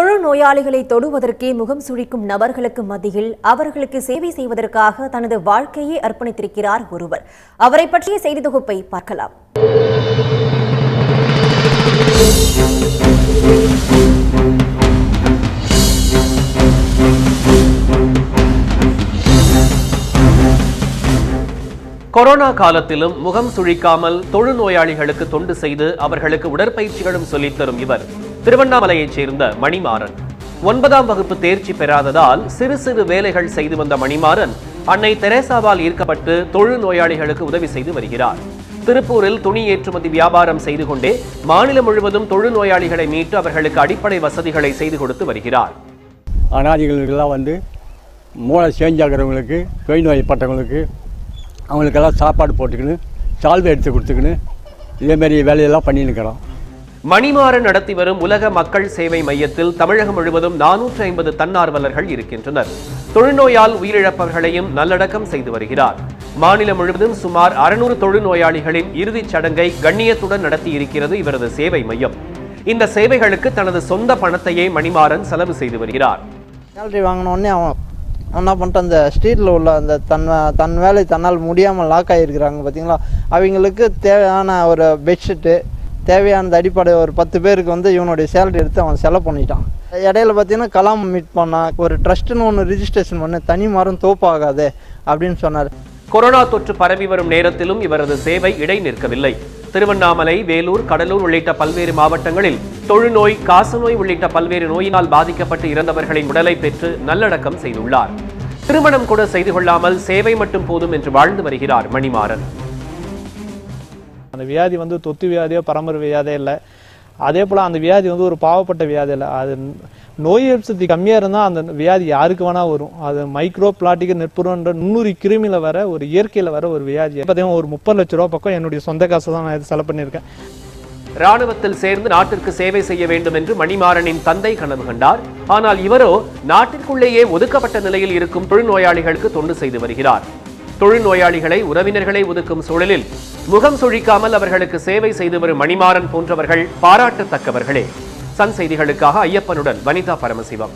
தொழு நோயாளிகளை தொடுவதற்கே முகம் சுழிக்கும் நபர்களுக்கு மத்தியில் அவர்களுக்கு சேவை செய்வதற்காக தனது வாழ்க்கையை அர்ப்பணித்திருக்கிறார் ஒருவர். அவரை பற்றிய செய்தி தொகுப்பை பார்க்கலாம். கொரோனா காலத்திலும் முகம் சுழிக்காமல் தொழுநோயாளிகளுக்கு தொண்டு செய்து அவர்களுக்கு உடற்பயிற்சிகளும் சொல்லித் தரும் இவர். திருவண்ணாமலையைச் சேர்ந்த மணிமாறன். ஒன்பதாம் வகுப்பு தேர்ச்சி பெறாததால் சிறு சிறு வேலைகள் செய்து வந்த மணிமாறன் அன்னை தெரேசாவால் ஈர்க்கப்பட்டு தொழுநோயாளிகளுக்கு உதவி செய்து வருகிறார். திருப்பூரில் துணி ஏற்றுமதி வியாபாரம் செய்து கொண்டே மாநிலம் முழுவதும் தொழில் நோயாளிகளை மீட்டு அவர்களுக்கு அடிப்படை வசதிகளை செய்து கொடுத்து வருகிறார். அனாதிகளுக்கெல்லாம் வந்து மூளை சேஞ்ச் ஆகிறவங்களுக்கு தொய் நோய்ப்பட்டவங்களுக்கு அவங்களுக்கெல்லாம் சாப்பாடு போட்டுக்கின்னு சால்வை எடுத்து கொடுத்துக்கின்னு இதேமாரி வேலையெல்லாம் பண்ணின்னு இருக்கிறோம். மணிமாறன் நடத்தி வரும் உலக மக்கள் சேவை மையத்தில் தமிழகம் முழுவதும் நானூற்று ஐம்பது தன்னார்வலர்கள் இருக்கின்றனர். தொழுநோயால் உயிரிழப்பவர்களையும் நல்லடக்கம் செய்து வருகிறார். மாநிலம் முழுவதும் சுமார் அறுநூறு தொழுநோயாளிகளின் இறுதிச் சடங்கை கண்ணியத்துடன் நடத்தி இருக்கிறது இவரது சேவை மையம். இந்த சேவைகளுக்கு தனது சொந்த பணத்தையே மணிமாறன் செலவு செய்து வருகிறார். சேலரி வாங்கினோடனே அவன் என்ன பண்ணிட்டு அந்த ஸ்ட்ரீட்டில் உள்ள அந்த தன் வே- தன் வேலை தன்னால் முடியாமல் லாக் ஆகியிருக்கிறாங்க பார்த்தீங்களா அவங்களுக்கு தேவையான ஒரு பெட்ஷீட்டு தேவையானது அடிப்படை ஒரு பத்து பேருக்கு வந்து இவனுடைய சேலரி எடுத்து அவன் செலவு பண்ணிட்டான். இடையில பார்த்தீங்கன்னா கலாம் மீட் பண்ணான் ஒரு ட்ரஸ்ட்டுன்னு ஒன்று ரிஜிஸ்ட்ரேஷன் பண்ண தனி மரம் தோப்பாகாது அப்படின்னு சொன்னார். கொரோனா தொற்று பரவி வரும் நேரத்திலும் இவரது சேவை இடை நிற்கவில்லை. திருவண்ணாமலை வேலூர் கடலூர் உள்ளிட்ட பல்வேறு மாவட்டங்களில் தொழுநோய் காசநோய் உள்ளிட்ட பல்வேறு நோயினால் பாதிக்கப்பட்டு இறந்தவர்களின் உடலை பெற்று நல்லடக்கம் செய்துள்ளார். திருமணம் கூட செய்து கொள்ளாமல் சேவை மட்டும் போதும் என்று வாழ்ந்து வருகிறார் மணிமாறன். அந்த வியாதி வந்து தொத்து வியாதியோ பரம்பரை வியாதியோ இல்லை. அதே போல் அந்த வியாதி வந்து ஒரு பாவப்பட்ட வியாதி இல்லை. அது நோய் எதிர்ப்பு சக்தி கம்மியாக இருந்தால் அந்த வியாதி யாருக்கு வேணால் வரும். அது மைக்ரோ பிளாட்டிக் நெற்புறன்ற நுண்ணுரி கிருமியில் வர ஒரு இயற்கையில் வர ஒரு வியாதி. பார்த்தீங்கன்னா ஒரு முப்பது லட்ச ரூபா பக்கம் என்னுடைய சொந்த காசை தான் நான் இது செலவு பண்ணியிருக்கேன். ராணுவத்தில் சேர்ந்து நாட்டிற்கு சேவை செய்ய வேண்டும் என்று மணிமாறனின் தந்தை கனவு கண்டார். ஆனால் இவரோ நாட்டிற்குள்ளேயே ஒதுக்கப்பட்ட நிலையில் இருக்கும் தொழில்நோயாளிகளுக்கு தொண்டு செய்து வருகிறார். தொழில்நோயாளிகளை உறவினர்களை ஒதுக்கும் சூழலில் முகம் சுழிக்காமல் அவர்களுக்கு சேவை செய்து வரும் மணிமாறன் போன்றவர்கள் பாராட்டத்தக்கவர்களே. சன் செய்திகளுக்காக ஐயப்பனுடன் வனிதா பரமசிவம்.